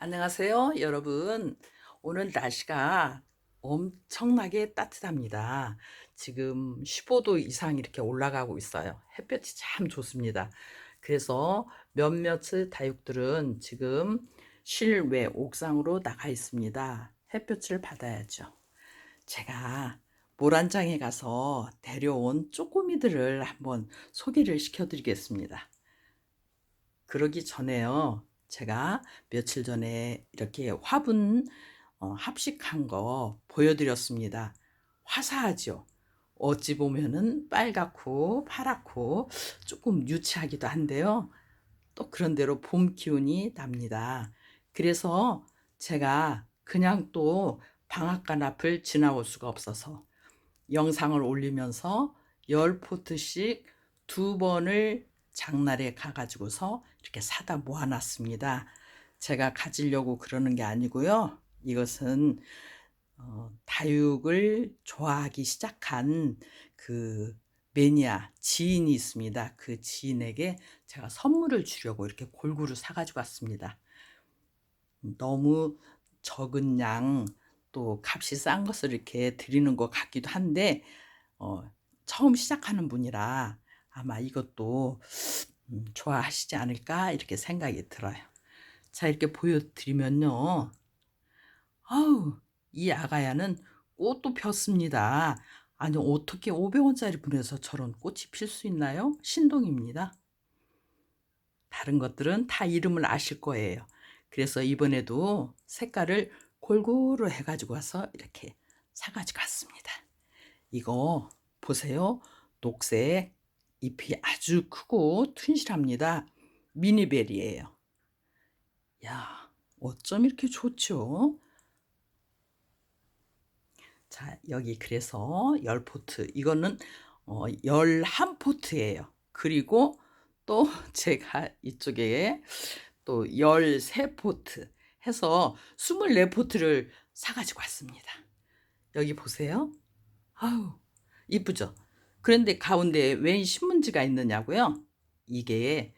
안녕하세요, 여러분. 오늘 날씨가 엄청나게 따뜻합니다. 지금 15도 이상 이렇게 올라가고 있어요. 햇볕이 참 좋습니다. 그래서 몇몇 다육들은 지금 실외 옥상으로 나가 있습니다. 햇볕을 받아야죠. 제가 모란장에 가서 데려온 쪼꼬미들을 한번 소개를 시켜 드리겠습니다. 그러기 전에요. 제가 며칠 전에 이렇게 화분 어, 합식한 거 보여드렸습니다. 화사하죠. 어찌 보면은 빨갛고 파랗고 조금 유치하기도 한데요. 또 그런 대로 봄 기운이 납니다. 그래서 제가 그냥 또 방앗간 앞을 지나올 수가 없어서 영상을 올리면서 열 포트씩 두 번을 장날에 가가지고서 이렇게 사다 모아놨습니다. 제가 가지려고 그러는 게 아니고요. 이것은 어, 다육을 좋아하기 시작한 그 매니아 지인이 있습니다. 그 지인에게 제가 선물을 주려고 이렇게 골고루 사가지고 왔습니다. 너무 적은 양 또 값이 싼 것을 이렇게 드리는 것 같기도 한데 어, 처음 시작하는 분이라 아마 이것도 음, 좋아하시지 않을까 이렇게 생각이 들어요. 자 이렇게 보여드리면요. 아우 이 아가야는 꽃도 폈습니다. 아니 어떻게 500원짜리 분에서 저런 꽃이 필 수 있나요? 신동입니다. 다른 것들은 다 이름을 아실 거예요. 그래서 이번에도 색깔을 골고루 해가지고 와서 이렇게 사가지고 왔습니다. 이거 보세요. 녹색 잎이 아주 크고 튼실합니다. 미니벨이에요. 야, 어쩜 이렇게 좋죠? 자, 여기 그래서 열 포트. 이거는 어, 열한 포트예요. 그리고 또 제가 이쪽에 또 열세 포트 해서 24포트를 사가지고 왔습니다. 여기 보세요. 아우, 이쁘죠? 그런데 가운데 웬 신문지가 있느냐고요? 이게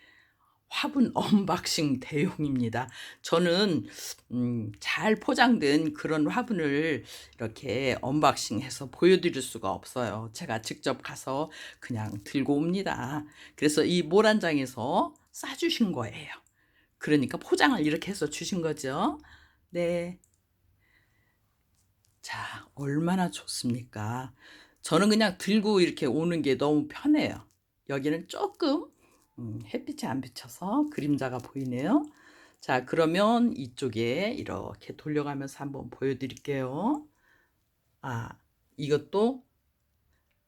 화분 언박싱 대용입니다. 저는 음, 잘 포장된 그런 화분을 이렇게 언박싱해서 보여드릴 수가 없어요. 제가 직접 가서 그냥 들고 옵니다. 그래서 이 모란장에서 싸주신 거예요. 그러니까 포장을 이렇게 해서 주신 거죠. 네. 자, 얼마나 좋습니까? 저는 그냥 들고 이렇게 오는 게 너무 편해요. 여기는 조금 음, 햇빛이 안 비쳐서 그림자가 보이네요. 자, 그러면 이쪽에 이렇게 돌려가면서 한번 보여드릴게요. 아, 이것도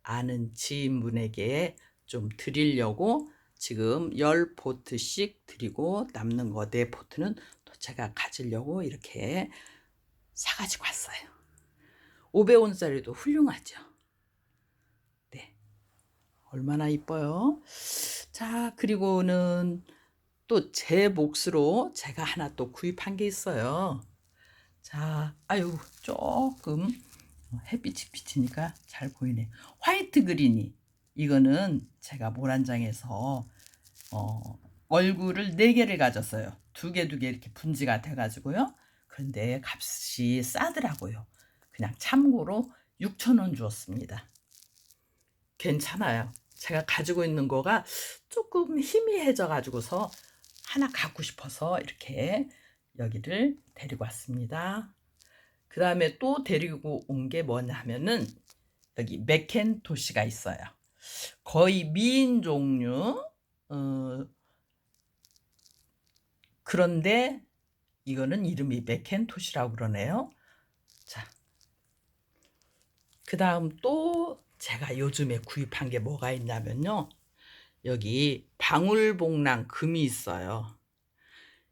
아는 지인분에게 좀 드리려고 지금 10포트씩 드리고 남는 거 4포트는 또 제가 가지려고 이렇게 사가지고 왔어요. 500원짜리도 훌륭하죠. 네. 얼마나 이뻐요. 자, 그리고는 또 제 몫으로 제가 하나 또 구입한 게 있어요. 자, 아유, 조금 햇빛이 비치니까 잘 보이네. 화이트 그린이. 이거는 제가 모란장에서 어, 얼굴을 네 개를 가졌어요. 두 개, 두 개 이렇게 분지가 돼가지고요. 그런데 값이 싸더라고요. 그냥 참고로 6천 원 주었습니다. 괜찮아요. 제가 가지고 있는 거가 조금 희미해져 가지고서 하나 갖고 싶어서 이렇게 여기를 데리고 왔습니다. 그 다음에 또 데리고 온 게 뭐냐 하면은 여기 맥켄토시가 있어요. 거의 미인 종류. 어, 그런데 이거는 이름이 맥켄토시라고 그러네요. 자, 그 다음 또 제가 요즘에 구입한 게 뭐가 있냐면요. 여기 방울복랑 금이 있어요.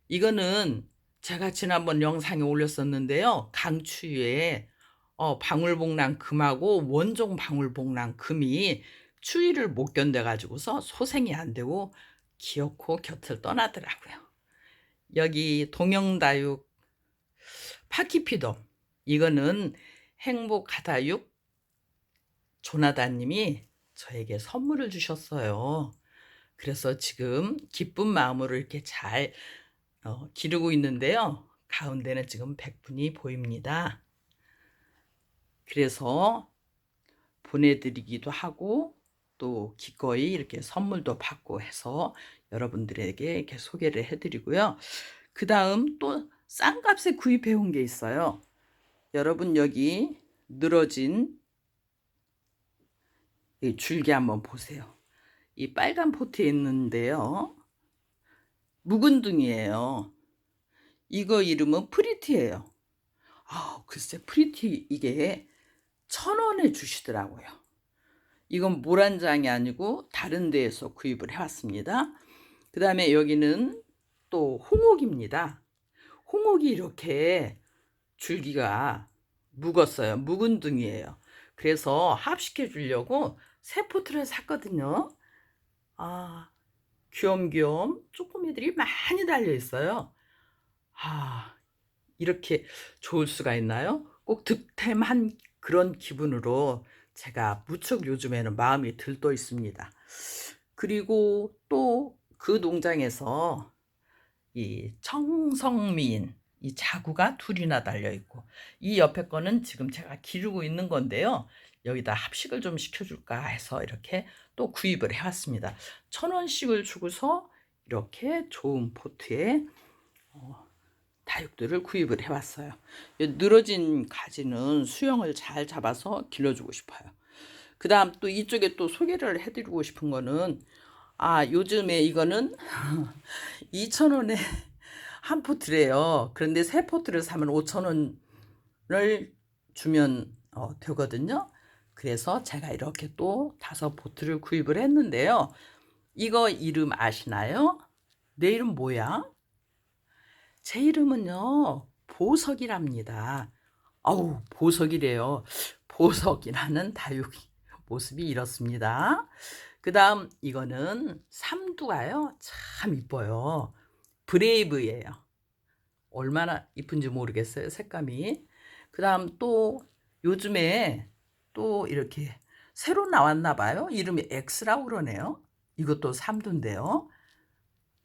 이거는 제가 지난번 영상에 올렸었는데요. 강추위에 어, 방울복랑 금하고 원종 방울복랑 금이 추위를 못 견뎌가지고서 소생이 안 되고 기어코 곁을 떠나더라고요. 여기 동영다육 파키피돔 이거는 행복하다육 조나단님이 저에게 선물을 주셨어요. 그래서 지금 기쁜 마음으로 이렇게 잘 어, 기르고 있는데요. 가운데는 지금 백분이 보입니다. 그래서 보내드리기도 하고 또 기꺼이 이렇게 선물도 받고 해서 여러분들에게 이렇게 소개를 해드리고요. 그 다음 또 싼 값에 구입해 온 게 있어요. 여러분 여기 늘어진 이 줄기 한번 보세요. 이 빨간 포트에 있는데요. 묵은둥이에요. 이거 이름은 프리티예요. 아, 글쎄 프리티 이게 천 원에 주시더라고요. 이건 모란장이 아니고 다른 데에서 구입을 해왔습니다. 그 다음에 여기는 또 홍옥입니다. 홍옥이 이렇게 줄기가 묵었어요. 묵은둥이에요. 그래서 합식해 주려고 새 포트를 샀거든요. 아, 귀염귀염 쪼꼬미들이 많이 달려 있어요. 아, 이렇게 좋을 수가 있나요? 꼭 득템한 그런 기분으로 제가 무척 요즘에는 마음이 들떠 있습니다. 그리고 또 그 농장에서 이 청성미인 이 자구가 둘이나 달려 있고 이 옆에 거는 지금 제가 기르고 있는 건데요. 여기다 합식을 좀 시켜줄까 해서 이렇게 또 구입을 해왔습니다. 천 원씩을 주고서 이렇게 좋은 포트에 어, 다육들을 구입을 해왔어요. 이 늘어진 가지는 수영을 잘 잡아서 길러주고 싶어요. 그 다음 또 이쪽에 또 소개를 해드리고 싶은 거는 아 요즘에 이거는 2,000원에 한 포트래요. 그런데 세 포트를 사면 5,000원을 주면 어, 되거든요. 그래서 제가 이렇게 또 다섯 포트를 구입을 했는데요. 이거 이름 아시나요? 내 이름 뭐야? 제 이름은요, 보석이랍니다. 아우, 보석이래요. 보석이라는 다육 모습이 이렇습니다. 그 다음, 이거는 삼두가요. 참 이뻐요. 브레이브예요. 얼마나 이쁜지 모르겠어요. 색감이. 그 다음 또 요즘에 또 이렇게 새로 나왔나 봐요. 이름이 X라고 그러네요. 이것도 삼두인데요.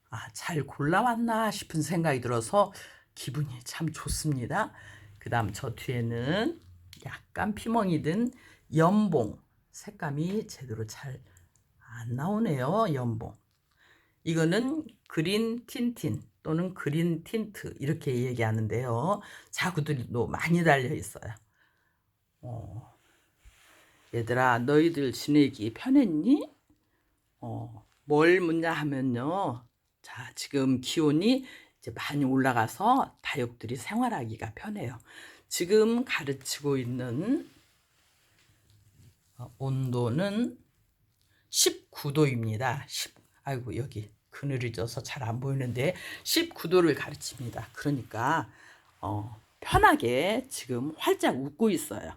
아, 잘 골라왔나 싶은 생각이 들어서 기분이 참 좋습니다. 그 다음 저 뒤에는 약간 피멍이 든 연봉. 색감이 제대로 잘 안 나오네요. 연봉. 이거는 그린 틴틴 또는 그린 틴트 이렇게 얘기하는데요. 자구들도 많이 달려 있어요. 어, 얘들아 너희들 지내기 편했니? 어, 뭘 묻냐 하면요. 자, 지금 기온이 이제 많이 올라가서 다육들이 생활하기가 편해요. 지금 가르치고 있는 어, 온도는 19도입니다. 10, 아이고 여기 그늘이 져서 잘 안 보이는데 19도를 가르칩니다. 그러니까 어, 편하게 지금 활짝 웃고 있어요.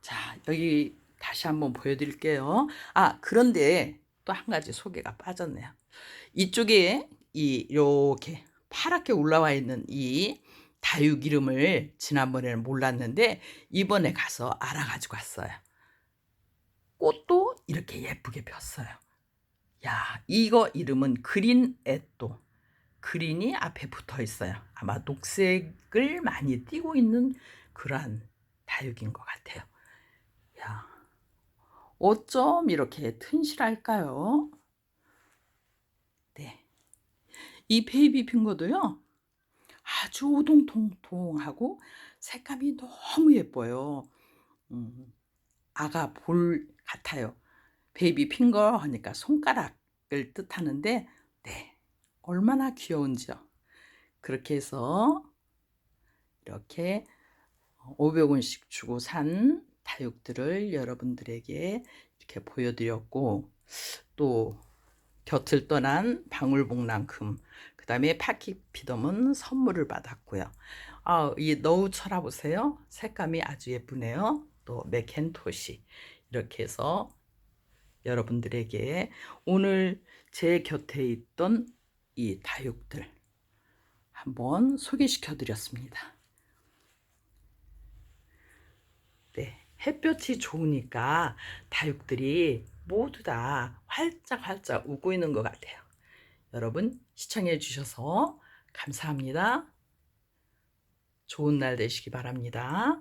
자 여기 다시 한번 보여드릴게요. 아 그런데 또 한 가지 소개가 빠졌네요. 이쪽에 이 이렇게 파랗게 올라와 있는 이 다육 이름을 지난번에는 몰랐는데 이번에 가서 알아가지고 왔어요. 꽃도 이렇게 예쁘게 폈어요. 야, 이거 이름은 그린 에또. 그린이 앞에 붙어 있어요. 아마 녹색을 많이 띠고 있는 그러한 다육인 것 같아요. 야, 어쩜 이렇게 튼실할까요? 네. 이 베이비 핑거도요, 아주 오동통통하고 색감이 너무 예뻐요. 음, 아가 볼 같아요. 베이비 핑거 하니까 손가락을 뜻하는데 네 얼마나 귀여운지요. 그렇게 해서 이렇게 500원씩 주고 산 다육들을 여러분들에게 이렇게 보여드렸고 또 곁을 떠난 방울복랑금 그 다음에 파키피덤은 선물을 받았고요. 아, 이 너우 쳐다보세요. 색감이 아주 예쁘네요. 또 맥켄토시 이렇게 해서 여러분들에게 오늘 제 곁에 있던 이 다육들 한번 소개시켜 드렸습니다. 네, 햇볕이 좋으니까 다육들이 모두 다 활짝 활짝 웃고 있는 것 같아요. 여러분 시청해 주셔서 감사합니다. 좋은 날 되시기 바랍니다.